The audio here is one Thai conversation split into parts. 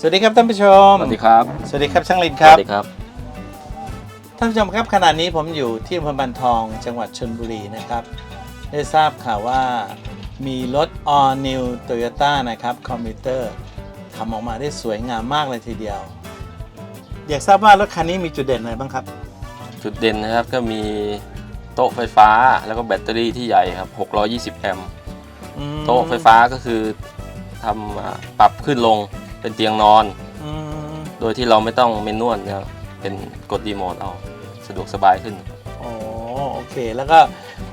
สวัสดีครับท่านผู้ชม สวัสดีครับ สวัสดีครับช่างลินคสรับ วัสดีครับ ท่านผู้ชมครับขณะนี้ผมอยู่ที่อำเภอบันทองจังหวัดชนบุรีนะครับ ได้ทราบข่าวว่ามีรถ All New Toyota นะครับคอมพิวเตอร์ทำออกมาได้สวยงามมากเลยทีเดียว อยากทราบว่ารถคันนี้มีจุดเด่นอะไรบ้างครับ จุดเด่นนะครับก็มี โต๊ะไฟฟ้าแล้วก็แบตเตอรี่ที่ใหญ่ครับ 620 แอมป์อืมโต๊ะไฟฟ้าก็คือทำอ่าปรับขึ้นลงเป็นเตียงนอน อืมโดยที่เราไม่ต้องเมนนวลนะครับเป็นกดรีโมทเอาสะดวกสบายขึ้นโอ้โอเค แล้วก็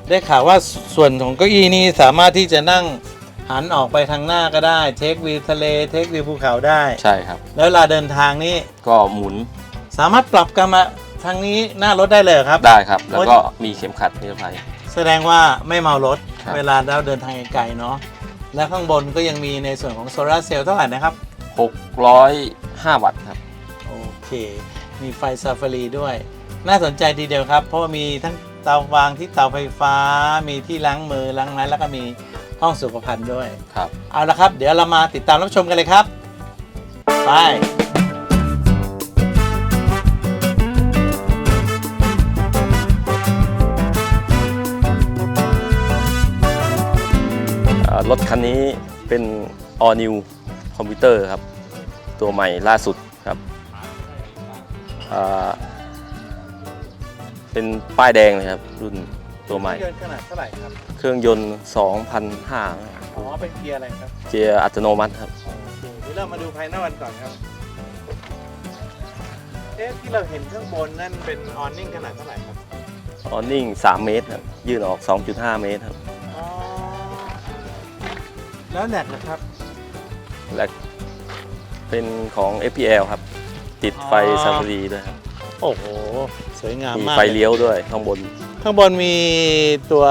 ได้ข่าวว่าส่วนของเก้าอี้นี่สามารถที่จะนั่งหันออกไปทางหน้าก็ได้ เทควิวทะเล เทควิวภูเขาได้ ใช่ครับ แล้วเวลาเดินทางนี่ก็หมุนสามารถปรับกันมา ทางนี้หน้ารถได้เลยเหรอครับ ได้ครับ แล้วก็มีเข็มขัดนิรภัย แสดงว่าไม่เมารถครับ เวลาเราเดินทางไกลๆเนาะและข้างบนก็ยังมีในส่วนของโซลาร์เซลล์เท่าไหร่นะครับ 605 วัตต์ครับ โอเค มีไฟซาฟารีด้วย น่าสนใจทีเดียวครับ เพราะว่ามีทั้งเตาวางที่เตาไฟฟ้า มีที่ล้างมือล้างไม้แล้วก็มีห้องสุขภัณฑ์ด้วย ครับ เอาละครับ เดี๋ยวเรามาติดตามรับชมกันเลยครับ ไป รถคันนี้เป็น all new คอมพิวเตอร์ครับ ตัวใหม่ล่าสุดครับอ่าเป็นป้ายแดงเลยครับ รุ่นตัวใหม่เครื่องยนต์ขนาดเท่าไหร่ครับ เครื่องยนต์ 2,500อ๋อเป็นเกียร์อะไรครับ เกียร์อัตโนมัติครับโอเคเดี๋ยวเรามาดูภายนอกกันก่อนครับเอ๊ะที่เราเห็นข้างบนนั่นเป็นออนนิ่งขนาดเท่าไหร่ครับ ออนนิ่ง 3 เมตรครับ ยื่นออก 2.5 เมตรครับอ๋อ แล้วแหลกนะครับ และเป็นของ FPL ครับ ติดไฟอ๋อ ซาฟารีด้วยครับโอ้โห สวยงามมีมากไฟเลี้ยวด้วยข้างบนข้างบนมีตัว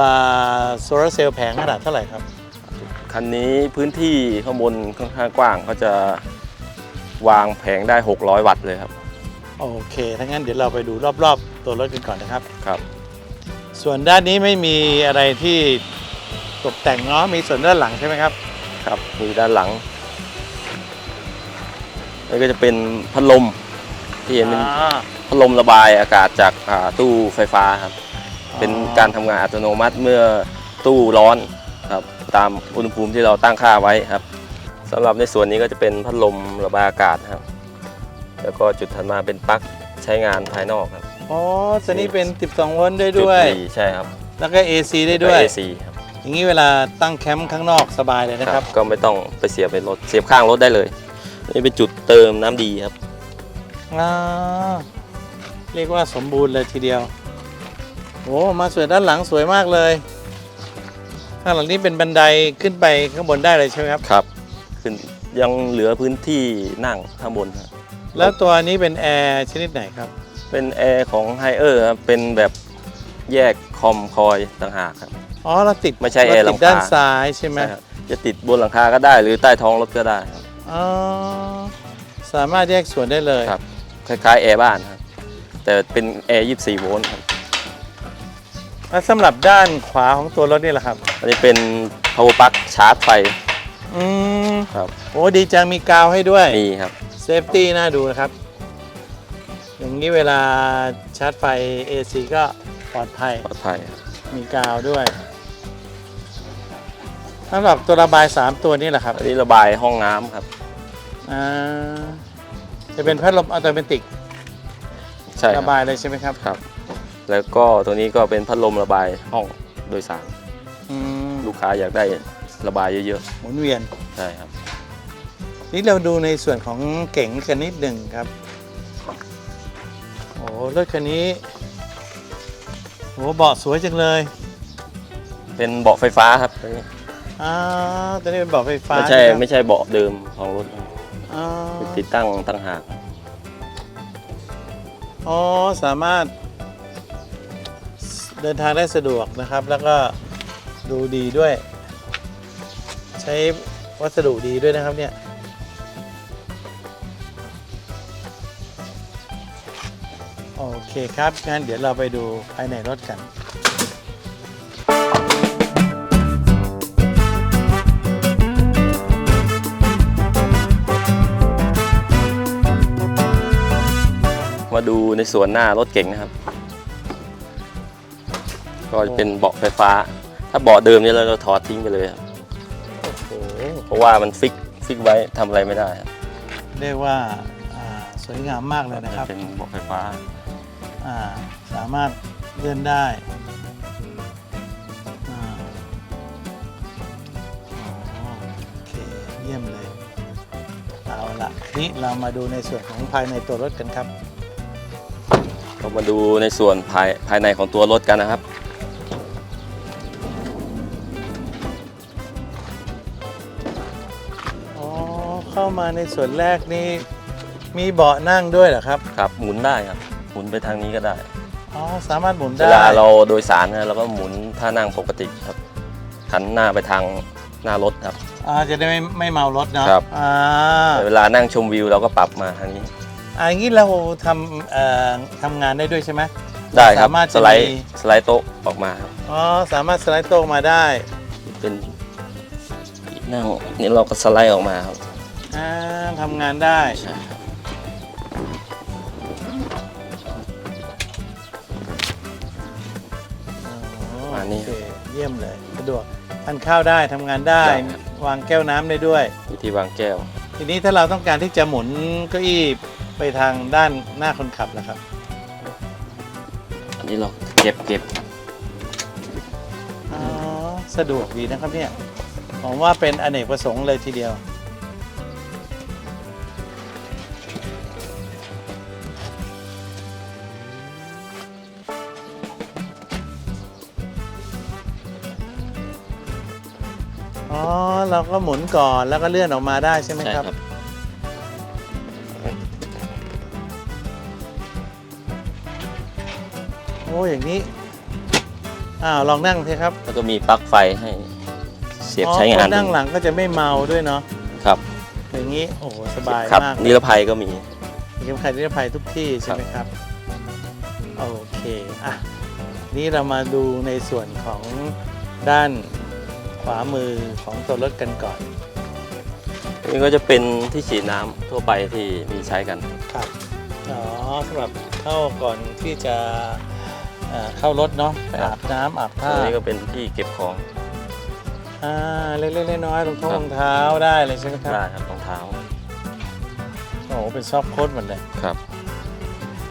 โซลาร์เซลล์แผงขนาดเท่าไหร่ครับ คันนี้พื้นที่ข้างบนค่อนข้างกว้างเขาจะวางแผงได้ 600 วัตต์เลยครับโอเค ถ้างั้นเดี๋ยวเราไปดูรอบๆ ตัวรถกันก่อนนะครับ ครับ ส่วนด้านนี้ไม่มีอะไรที่ตกแต่งเนาะมีส่วนด้านหลังใช่ไหมครับ ครับมีด้านหลังนี่ก็จะเป็นพัดลมที่เห็นเป็นอ่าพัดลมระบายอากาศจากอ่าตู้ไฟฟ้าครับ เป็นการทำงานอัตโนมัติเมื่อตู้ร้อนครับตามอุณหภูมิที่เราตั้งค่าไว้ครับสำหรับในส่วนนี้ก็จะเป็นพัดลมระบายอากาศครับ แล้วก็จุดถัดมาเป็นปลั๊กใช้งานภายนอกครับอ๋อตัวนี้เป็น 12 โวลต์ได้ด้วย จุสี่ใช่ครับแล้วก็ AC ได้ด้วย แล้ AC ครับ อย่างนี้เวลาตั้งแคมป์ข้างนอกสบายเลยนะคครัรับบก็ไม่ต้องไปเสียบในรถเสียบข้างรถได้เลย นี่เป็นจุดเติมน้ำดีครับอ่าเรียกว่าสมบูรณ์เลยทีเดียวโอ้มาสวยด้านหลังสวยมากเลยข้างหลังนี้เป็นบันไดขึ้นไปข้างบนได้เลยใช่ไหมครับครับ ขึ้นยังเหลือพื้นที่นั่งข้างบนครับแล้วตัวนี้เป็นแอร์ชนิดไหนครับ เป็นแอร์ของไฮเออร์ครับเป็นแบบแยกคอมคอยต่างหากครับ อ๋อเราติดไม่ใช่แอร์เาติดหลังคา ด้านซ้ายใช่ไหมใช่ครับจะติดบนหลังคาก็ได้หรือใต้ท้องรถก็ได้ครับอ๋อสามารถแยกส่วนได้เลยครับคล้ายๆแอร์บ้านครับแต่เป็นแอร์24 โวลต์ครับแล้วสำหรับด้านขวาของตัวรถนี่แหละครับ อันนี้เป็น power plug ชาร์จไฟอืมครับโอ้ดีจังมีกาวให้ด้วย มีครับ เซฟตี้น่าดูนะครับ อย่างนี้เวลาชาร์จไฟ AC ก็ปลอดภัย ปลอดภัยครับ มีกาวด้วยสำหรับตัวระบาย 3 ตัวนี้แหละครับอันนี้ระบายห้องน้ำครับ อ่าจะเป็นพัดลมอัตโนมัติใช่คระรับบายเลยใช่ไหมครับครับ แล้วก็ตัวนี้ก็เป็นพัดลมระบายห้องโดยสารอืมลูกค้าอยากได้ระบายเยอะหมุนเวียน ๆใช่ครับ นี่เราดูในส่วนของเก๋งกันนิดหนึ่งครับ โอ้รถคันนี้ โอ้เบาะสวยจังเลยเป็นเบาะไฟฟ้าครับตัวนี้อ่าตัวนี้เป็นเบาะไฟฟ้าไม่ใช่หครับไม่ใช่เบาะเดิมของรถอ่าติดตั้งต่างหากอ๋อสามารถ เดินทางได้สะดวกนะครับ แล้วก็ดูดีด้วย ใช้วัสดุดีด้วยนะครับเนี่ย เคครับ งั้นเดี๋ยวเราไปดูภายในรถกัน มาดูในส่วนหน้ารถเก่งนะครับ ก็จะเป็นเบาะไฟฟ้า ถ้าเบาะเดิมเนี่ยเราถอดทิ้งไปเลยครับ เพราะว่ามันฟิกฟิกไว้ทำอะไรไม่ได้ครัเรียกว่าอ่าสวยงามมากเลยนะครับ เป็นเบาะไฟฟ้า อ่าสามารถเลื่อนได้อ่าอ๋อโอเคเยี่ยมเลย เอาละนี่เรามาดูในส่วนของภายในตัวรถกันครับก็มาดูในส่วนภายภายในของตัวรถกันนะครับ อ๋อ เข้ามาในส่วนแรกนี่มีเบาะนั่งด้วยเหรอครับ ครับ หมุนได้ครับ หมุนไปทางนี้ก็ได้ อ๋อ สามารถหมุนเวได้ลาเราโดยสารนะเราก็หมุนท่านั่งปกติครับหันหน้าไปทางหน้ารถครับ อ่าจะได้ไม่ไม่เมารถเนาะครับ อ่าแต่เวลานั่งชมวิวเราก็ปรับมาทางนี้ อ่าอย่างนี้เราทำเอ่อทำงานได้ด้วยใช่ไหมได้ครับสามารถสไลด์จะมีสไลด์โต๊ะออกมาครับอ๋อ สามารถสไลด์โต๊ะมาได้เป็นนั่งนี่เราก็สไลด์ออกมาครับอ่าทำงานได้ ใช่ครับ นี่โอเคเยี่ยมเลยสะดวกทานข้าวได้ทำงานได้ ได้ครับ วางแก้วน้ำได้ด้วย วิธีวางแก้ว ทีนี้ถ้าเราต้องการที่จะหมุนเก้าอี้ไปทางด้านหน้าคนขับล่ะครับ อันนี้เราเก็บเก็บอ๋อ สะดวกดีนะครับเนี่ยผมว่าเป็นอเนกประสงค์เลยทีเดียว อ๋อ เราก็หมุนก่อนแล้วก็เลื่อนออกมาได้ใช่ไหมใช่ครับครับ โอ้อย่างนี้ อ้าว ลองนั่งสิครับแล้วก็มีปลั๊กไฟให้เสียบอ๋อใช้งานคนนั่งหลังก็จะไม่เมาด้วยเนาะครับ อย่างนี้ โอ้โหสบายครับมากนิรภัยก็มีมีเข็มขัดนิรภัยทุกที่ใช่ไหมครับ โอเค อะ นี่เรามาดูในส่วนของด้าน ขวามือของตัวรถกันก่อนนี่ก็จะเป็นที่ฉีดน้ำทั่วไปที่มีใช้กัน ครับอ๋อสำหรับเข้าก่อนที่จะเอ่อเข้ารถเนาะไปครัอาบบน้ำอาบอัผ้านนี้ก็เป็นที่เก็บของอ่าเล็กๆน้อยๆรองเท้าครับรองเท้าได้เลยใช่ไหมครับได้ครับรองเท้าโอ้โหเป็นซอฟต์โค้ดหมดเลยครับ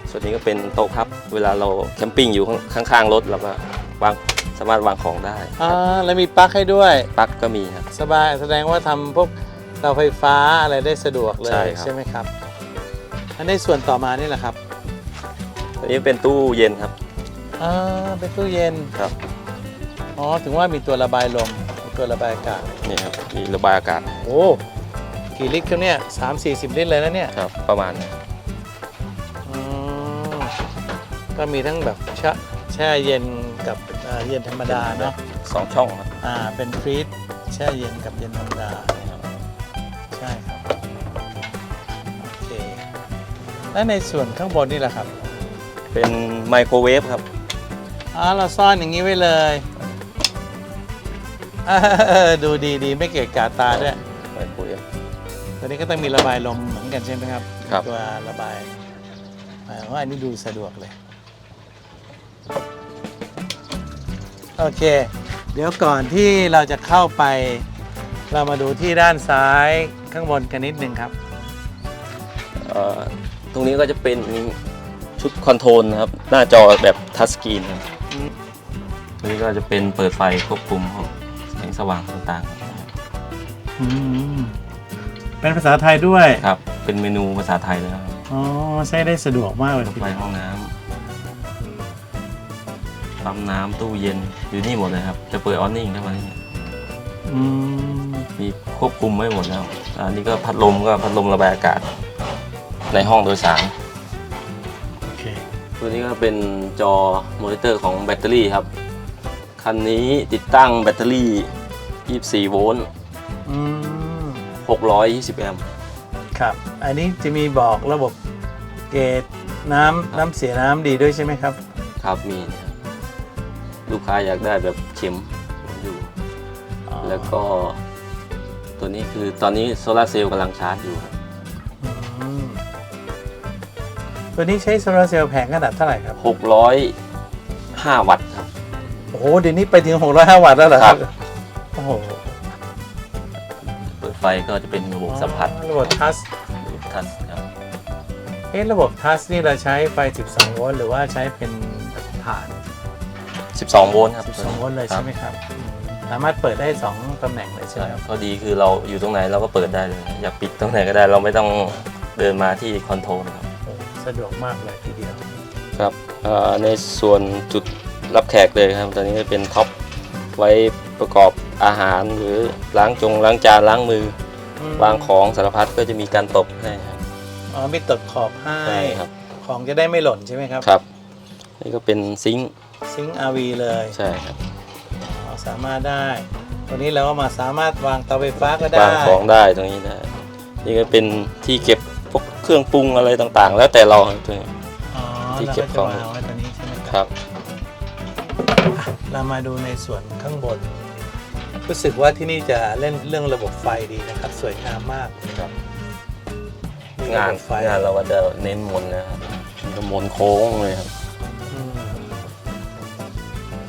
ส่วนนี้ก็เป็นโต๊ะพับ เวลาเราแคมปิ้งอยู่ข้างๆรถเราก็วาง สามารถวางของได้อ่าแล้วมีปลั๊กให้ด้วย ปลั๊กก็มีครับ สบายแสดงว่าทำพวกเตาไฟฟ้าอะไรได้สะดวกเลยใช่ครับไหมครับอันในส่วนต่อมานี่แหละครับอันนี้เป็นตู้เย็นครับ อ่าเป็นตู้เย็นครับ อ๋อถึงว่ามีตัวระบายลมมีตัวระบายอากาศนี่ครับมีระบายอากาศโอ้กี่ลิตรครับเนี่ยสามสี่สิบลิตรเลยนะเนี่ยครับ ประมาณนี้อืมก็มีทั้งแบบแช่แช่เย็นกับเอ่อเย็นธรรมดาเนาะสองช่องครับอ่าเป็นฟรีซแช่เย็นกับเย็นธรรมดา ใช่ครับ โอเค และในส่วนข้างบนนี่แหละครับเป็นไมโครเวฟครับอ๋อเราซ่อนอย่างนี้ไว้เลยเออดูดีดีไม่เกะกะตาด้วย ไมโครเวฟ ตัวนี้ก็ต้องมีระบายลมเหมือนกันใช่ไหมครับครับ ตัวระบายหมายว่าอันนี้ดูสะดวกเลย โอเค เดี๋ยวก่อนที่เราจะเข้าไป เรามาดูที่ด้านซ้ายข้างบนกันนิดนึงครับ เอ่อตรงนี้ก็จะเป็นชุดคอนโทรลนะครับ หน้าจอแบบทัชสกรีนครับอืม ตรงนี้ก็จะเป็นเปิดไฟควบคุมของแสงสว่างต่างอืมเป็นภาษาไทยด้วยๆครับ เป็นเมนูภาษาไทยเลยครับอ๋อ ใช้ได้สะดวกมากเลยทีไฟเดียวห้องน้ำ ปั๊มน้ำตู้เย็นอยู่นี่หมดเลยครับ จะเปิดออนนิ่งได้มาที่นี่อืมมีควบคุมไว้หมดแล้วอันนี้ก็พัดลมก็พัดลมระบายอากาศ ในห้องโดยสารโอเคตัวนี้ก็เป็นจอมอนิเตอร์ของแบตเตอรี่ครับ คันนี้ติดตั้งแบตเตอรี่ 24 โวลต์ อืม620 แอมป์ ครับ อันนี้จะมีบอกระบบเกจน้ำน้ำเสียน้ำดีด้วยใช่ไหมครับ ครับมีนะครับ ลูกค้าอยากได้แบบเข็มอยู่ แล้วก็ ตัวนี้คือตอนนี้โซลาร์เซลล์กำลังชาร์จอยู่ครับอืมตัวนี้ใช้โซลาร์เซลล์แผงขนาดเท่าไหร่ครับ 605 วัตต์ครับ โอ้โห เดี๋ยวนี้ไปถึง 605 วัตต์แล้วเหรอครับครับ โอ้โห เปิดไฟก็จะเป็นระบบสัมผัส ระบบทัชระบบทัชครับเอ๊ะระบบทัชนี่เราใช้ไฟ 12 โวลต์หรือว่าใช้เป็นผ่าน 12 โวลต์ครับ12โวลต์เลยใช่ไหมครับอืมสามารถเปิดได้ 2ตำแหน่งเลยใช่ไหใช่มครับข้อดีคือเราอยู่ตรงไหนเราก็เปิดได้เลย อยากปิดตรงไหนก็ได้เราไม่ต้องเดินมาที่คอนโทรลครับโอ้สะดวกมากเลยทีเดียวครับในส่วนจุดรับแขกเลยครับ ตอนนี้เป็นท็อปไว้ประกอบอาหารหรือล้างจงล้างจานล้างมืออืมวางของสารพัดก็จะมีการตบให้ครับอ๋อมีตดขอบให้ใช่ครับของจะได้ไม่หล่นใช่ไหมครับครับ นี่ก็เป็นซิงค์ ซิงค์ RV เลยใช่ครับอ๋อสามารถได้ตัวนี้เราก็มาสามารถวางเตาไฟฟ้าก็ได้วางของได้ตรงนี้ได้ นี่ก็เป็นที่เก็บพวกเครื่องปรุงอะไรต่างๆ แล้วแต่เราครับตัวนี้ อ๋อที่เราเก็ก็บจะของวางไว้ตัวนี้ใช่ไหมคครับรับเรามาดูในส่วนข้างบน รู้สึกว่าที่นี่จะเล่นเรื่องระบบไฟดีนะครับ สวยงามมากครับ มีงาระนบบไฟงานเราก็จะเน้นมนนะครับมันก็มนโค้งเลยครับอืม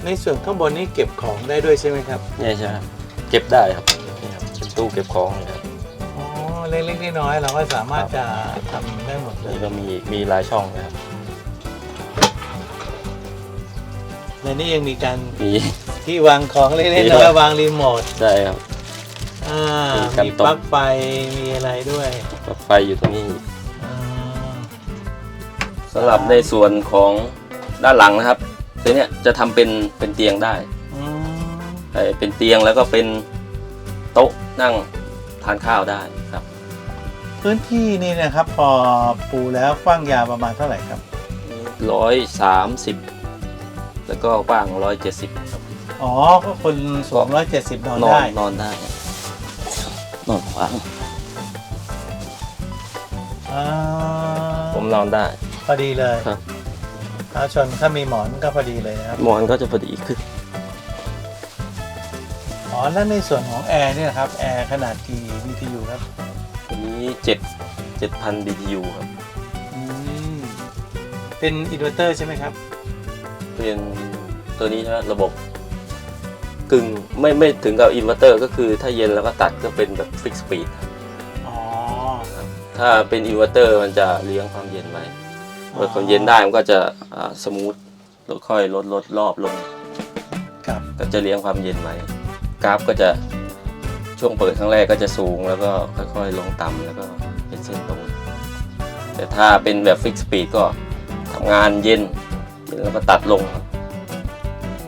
ในส่วนข้างบนนี่เก็บของได้ด้วยใช่ไหมครับนี่ใช่ครับเก็บได้ครับนี่ครับเป็นตู้เก็บของเลยครับอ๋อเล็กๆน้อยๆเราก็สามารถจะทำได้หมดเลยนี่ก็มีมีหลายช่องนะครับในนี้ยังมีการมี ที่วางของเล็กมีๆครัน้อบยวางรีโมทได้ครับ อ่ามีการมีตบปลั๊กไฟมีอะไรด้วยปลั๊กไฟอยู่ตรงนี้อ่าสำหรับในส่วนของด้านหลังนะครับ ตัวเนี้ยจะทำเป็นเป็นเตียงได้อืมเอ่อเป็นเตียงแล้วก็เป็นโต๊ะนั่งทานข้าวได้ครับ พื้นที่นี่นะครับ พอปูแล้วกว้างยาวประมาณเท่าไหร่ครับร้อยสามสิบแล้วก็กว้างร้อยเจ็ดสิบครับอ๋อก็คนสูงร้อยเจ็ดสิบนอนนอนได้นอนได้นอนขวางอ่าผมนอนได้พอดีเลยครับ เท้าชนถ้ามีหมอนก็พอดีเลยนะครับ หมอนก็จะพอดีขึ้น อ๋อ แล้วในส่วนของแอร์เนี่ยนะครับ แอร์ขนาดกี่ BTU ครับ ตัวนี้เจ็ดเจ็ดพัน BTU ครับ อืม เป็นอินเวอร์เตอร์ใช่ไหมครับ เป็นตัวนี้ใช่ไหมระบบกึ่งไม่ไม่ถึงกับอินเวอร์เตอร์ก็คือถ้าเย็นแล้วก็ตัดก็เป็นแบบฟิกสปีดอ๋อ ถ้าเป็นอินเวอร์เตอร์มันจะเลี้ยงความเย็นไว้ เมื่อความเย็นได้มันก็จะสมูทลดค่อยลดลดรอบลงครับก็จะเลี้ยงความเย็นไว้กราฟก็จะช่วงเปิดครั้งแรกก็จะสูงแล้วก็ค่อยๆ ลงต่ำแล้วก็เป็นเส้นตรง แต่ถ้าเป็นแบบฟิกสปีดก็ทำงานเย็นแล้วก็ตัดลงครับ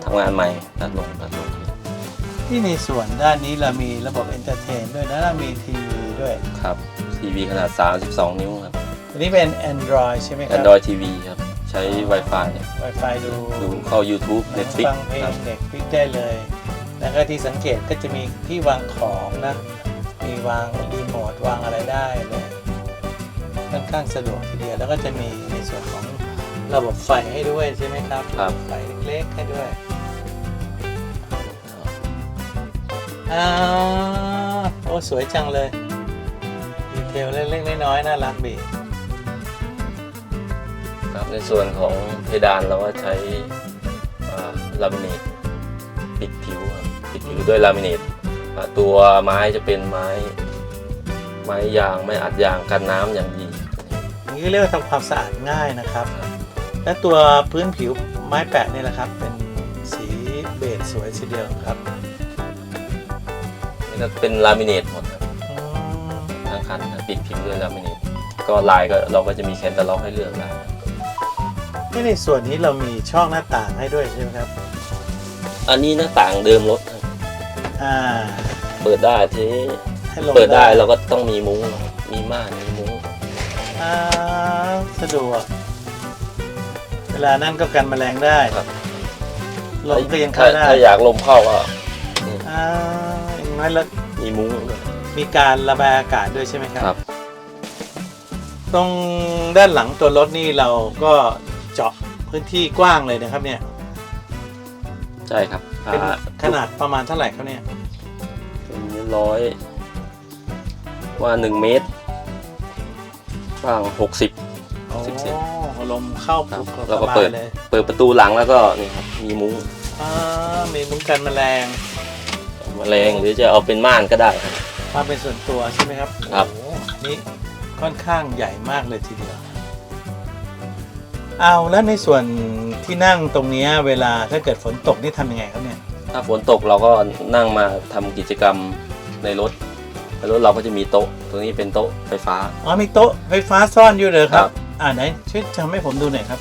ทำงานใหม่ตัดลงตัดลงที่ในส่วนด้านนี้เรามีระบบเอนเตอร์เทนด้วยนะเรามีทีวีด้วยครับทีวีขนาด 32 นิ้วครับ อันนี้เป็น Android ใช่ไหมครับ Android TV ครับ ใช้ Wi-Fi เนี่ย Wi-Fi ดูดูเข้า YouTube Netflix ฟังเพลครังบเด็กพิกได้เลย แล้วก็ที่สังเกตก็จะมีที่วางของนะ มีวางรีโมทวางอะไรได้เลยค่อนข้างสะดวกทีเดียว แล้วก็จะมีในส่วนของระบบไฟให้ด้วยใช่ไหมครับครับ ไฟเล็กๆให้ด้วยอ่าโอ้สวยจังเลย ดีเทลเล็กๆน้อยๆน่ารักดีครับ ในส่วนของเพดานเราก็ใช้ลามิเนตปิดผิวครับปิดผิวด้วยลามิเนตอ่าตัวไม้จะเป็นไม้ ไม้ยางไม่อัดยางกันน้ำอย่างดีอย่างนี้เรียกว่าทำความสะอาดง่ายนะครับ และตัวพื้นผิวไม้แปะนี่แหละครับ เป็นสีเบจสวยทีเดียวครับนี่ก็เป็นลามิเนตหมดครับอืมทั้งคันนะปิดผิวด้วยลามิเนตก็ลายก็เราก็จะมีแคนตาล็อกให้เลือกลาย นี่ในส่วนนี้เรามีช่องหน้าต่างให้ด้วยใช่ไหมครับ อันนี้หน้าต่างเดิมรถครับอ่า เปิดได้ทีนี้ให้ลงเปิดได้เราก็ต้องมีมุ้ง มีม่านมีมุ้งอ่าสะดวก เวลานั่นก็กันแมลงได้ครับลมก็ยังถ้าเข้าได้ถ้าอยากลมเข้าก็นี่อ่าอย่างน้อยแล้วมีมุ้งด้วย มีการระบายอากาศด้วยใช่ไหมครับ ครับ ตรงด้านหลังตัวรถนี่เราก็ เจาะพื้นที่กว้างเลยนะครับเนี่ยใช่ครับเป็นอ่าขนาดประมาณเท่าไหร่ครับเนี่ยเป็นร้อยว่าหนึ่งเมตรกว้างหกสิบ โอ้สิบเซนหลมเข้าครับปลุกเราก็สบายเปิดเลยเปิดประตูหลังแล้วก็นี่ครับมีมุ้งอ่ามีมุ้งกันแมลง แมลงหรือจะเอาเป็นม่านก็ได้ครับมาเป็นส่วนตัวใช่ไหมครับครับ โอ้โหนี่ค่อนข้างใหญ่มากเลยทีเดียว เอาแล้วในส่วนที่นั่งตรงเนี้ยเวลาถ้าเกิดฝนตกนี่ทำยังไงครับเนี่ย ถ้าฝนตกเราก็นั่งมาทำกิจกรรมในรถในรถเราก็จะมีโต๊ะ ตรงนี้เป็นโต๊ะไฟฟ้า อ๋อมีโต๊ะไฟฟ้าซ่อนอยู่เลยครัครับบอ่าไหนช่วยทำให้ผมดูหน่อยครับ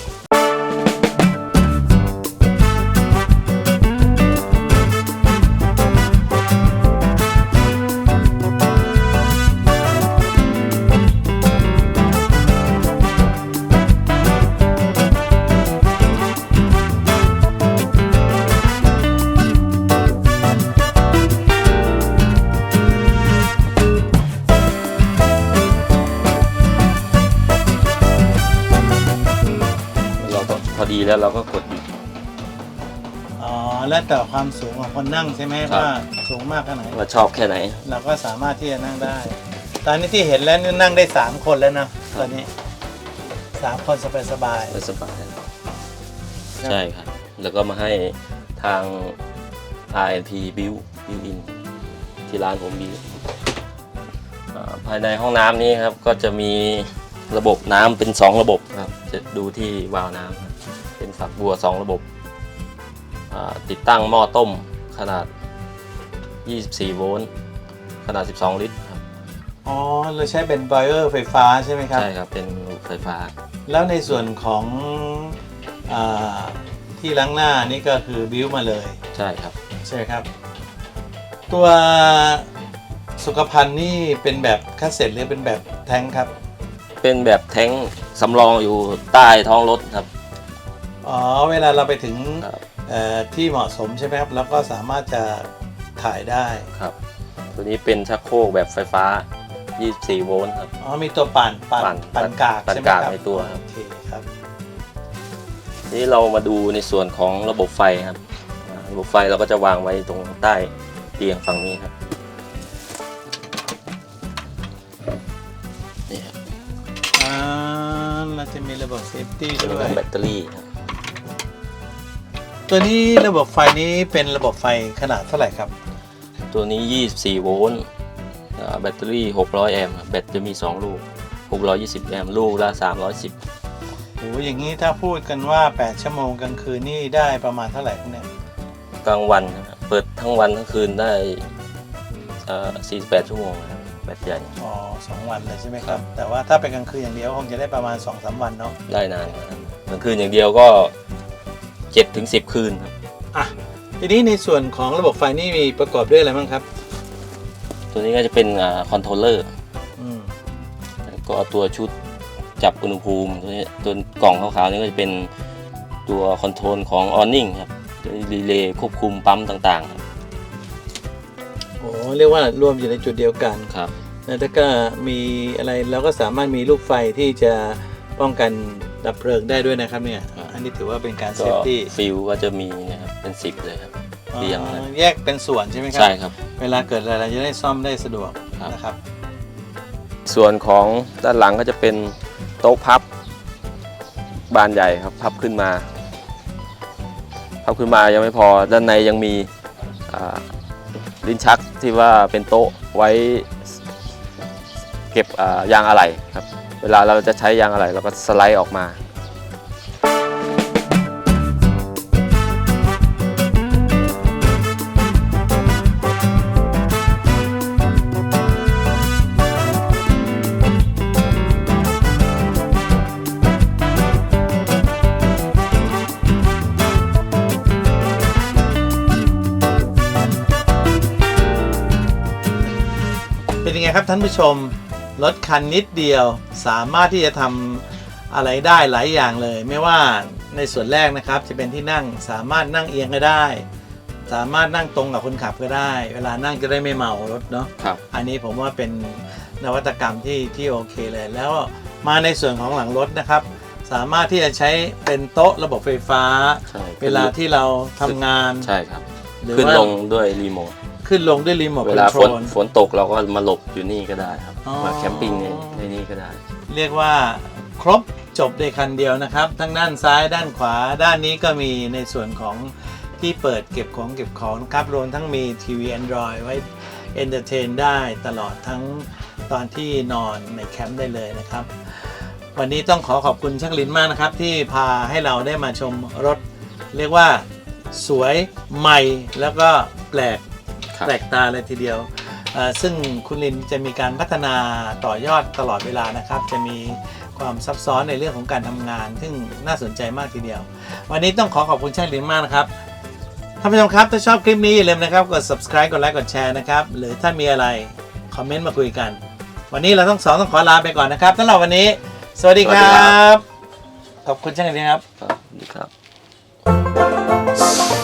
แล้วเราก็กดหยุด อ๋อ แล้วแต่ความสูงของคนนั่งใช่ไหมครับ ว่าสูงมากแค่ไหน ว่าชอบแค่ไหน เราก็สามารถที่จะนั่งได้ ตอนนี้ที่เห็นแล้วนี่นั่งได้สามคนแล้วนะตอนนี้สามคนสบายสบายไม่สบายใช่ครับ แล้วก็มาให้ทาง RNP Build Build In ที่ร้านผมมีอ่าภายในห้องน้ำนี้ครับ ก็จะมีระบบน้ำเป็น 2 ระบบครับ จะดูที่วาล์วน้ำครับเป็น ฝักบัว 2 ระบบอ่าติดตั้งหม้อต้มขนาด 24 โวลต์ ขนาด 12 ลิตรครับๆอ๋อเราใช้เป็นบอยเลอร์ไฟฟ้าใช่ไหมครับ ใช่ครับ เป็นระบบไฟฟ้า แล้วในส่วนของอาที่ล้างหน้านี่ก็คือบิวมาเลย ใช่ครับ ใช่ไหมครับ ตัวสุขภัณฑ์นี่เป็นแบบคัสเซ็ตหรือเป็นแบบแท้งครับ เป็นแบบแท้งสำรองอยู่ใต้ท้องรถครับ อ๋อเวลาเราไปถึงครับเอ่อที่เหมาะสมใช่ไหมครับ แล้วก็สามารถจะถ่ายได้ครับ ตัวนี้เป็นชักโครกแบบไฟฟ้า 24 โวลต์ครับ อ๋อมีตัวปั่นปั่นปั่นปั่นกากปั่นใช่ไหมกากครับในตัวครับ โอเคครับทีนี้เรามาดูในส่วนของระบบไฟครับอ่าระบบไฟเราก็จะวางไว้ตรงใต้เตียงฝั่งนี้ครับนี่ครับอ่าเราจะมีระบบเซฟตี้เป็นด้วยแบตเตอรี่ครับ ตัวนี้ระบบไฟนี้เป็นระบบไฟขนาดเท่าไหร่ครับ ตัวนี้ 24 โวลต์อ่าแบตเตอรี่ 600 แอมป์ครับแบตจะมี 2 ลูก 620 แอมป์ลูกละ 310โหอย่างนี้ถ้าพูดกันว่า 8 ชั่วโมงกลางคืนนี่ได้ประมาณเท่าไหร่ครับเนี่ยกลางวันนะครับเปิดทั้งวันทั้งคืนได้เอ่อ48 ชั่วโมงนะครับแบตใหญ่ อ๋อสองวันเลยใช่ไหมครับ แต่ว่าถ้าเป็นกลางคืนอย่างเดียวคงจะได้ประมาณ2อสวันเนาะได้นานนะครับกลางคืนอย่างเดียวก็ 7ถึง10 คืนครับอะทีนี้ในส่วนของระบบไฟนี่มีประกอบด้วยอะไรบ้างครับ ตัวนี้ก็จะเป็นคอนโทรลเลอร์อืมก็ตัวชุดจับอุณหภูมิตัวนี้ตัวกล่องขาวๆนี่ก็จะเป็นตัวคอนโทรลของออนนิ่งครับรีเลย์ควบคุมปั๊มต่างๆครับโอ้เรียกว่ารวมอยู่ในจุดเดียวกันครับแล้วถ้าก็มีอะไรเราก็สามารถมีลูกไฟที่จะป้องกันดับเพลิงได้ด้วยนะครับเนี่ยอั นนี้ถือว่าเป็นการเซก็ฟตี้ฟิลก็จะมีนะครับเป็น10เลยครับเรียงเลยแยกเป็นส่วนใช่ไหมครัใช่ครับ เวลาเกิดอะไรเราจะได้ซ่อมได้สะดวกครับ นะครับ ส่วนของด้านหลังก็จะเป็นโต๊ะพับบานใหญ่ครับ พับขึ้นมา พับขึ้นมายังไม่พอด้านในยังมีอ่าลิ้นชักที่ว่าเป็นโต๊ะไว้เก็บอ่ายางอะไหล่ครับ เวลาเราจะใช้ยางอะไหล่เราก็สไลด์ออกมา ท่านผู้ชมรถคันนิดเดียวสามารถที่จะทำอะไรได้หลายอย่างเลย ไม่ว่าในส่วนแรกนะครับจะเป็นที่นั่งสามารถนั่งเอียงก็ได้ สามารถนั่งตรงกับคนขับก็ได้ เวลานั่งจะได้ไม่เมารถเนาะครับ อันนี้ผมว่าเป็นนวัตกรรมที่ที่โอเคเลย แล้วมาในส่วนของหลังรถนะครับ สามารถที่จะใช้เป็นโต๊ะระบบไฟฟ้า ใช่ เวลาที่เราทำงาน ใช่ครับ หรือขึ้นว่าลงด้วยรีโมท ขึ้นลงด้วยรีโมทเวคอนลาโทฝรนลฝนตกเราก็มาหลบอยู่นี่ก็ได้ครับอ๋อมาแคมปิ้งในในนี่ก็ได้ เรียกว่าครบจบในคันเดียวนะครับ ทั้งด้านซ้ายด้านขวาด้านนี้ก็มีในส่วนของที่เปิดเก็บของเก็บของนะครับรวมทั้งมีทีวี Android ไว้เอนเตอร์เทนได้ตลอดทั้งตอนที่นอนในแคมป์ได้เลยนะครับ วันนี้ต้องขอขอบคุณช่างลินมากนะครับ ที่พาให้เราได้มาชมรถ เรียกว่าสวยใหม่แล้วก็แปลกครับ แปลกตาเลยทีเดียวเอ่อซึ่งคุณลินจะมีการพัฒนาต่อยอดตลอดเวลานะครับ จะมีความซับซ้อนในเรื่องของการทำงาน ซึ่งน่าสนใจมากทีเดียว วันนี้ต้องขอขอบคุณช่างลินมากนะครับท่านผู้ชมครับถ้าชอบคลิปนี้อย่าลืมนะครับกด subscribe กดไลค์กดแชร์นะครับหรือถ้ามีอะไรคอมเมนต์มาคุยกัน วันนี้เราต้องสองต้องขอลาไปก่อนนะครับสำหรับวันนี้ สวัสดีคสวัสดีรัครับบขอบคุณช่างลินครับครับดีครับ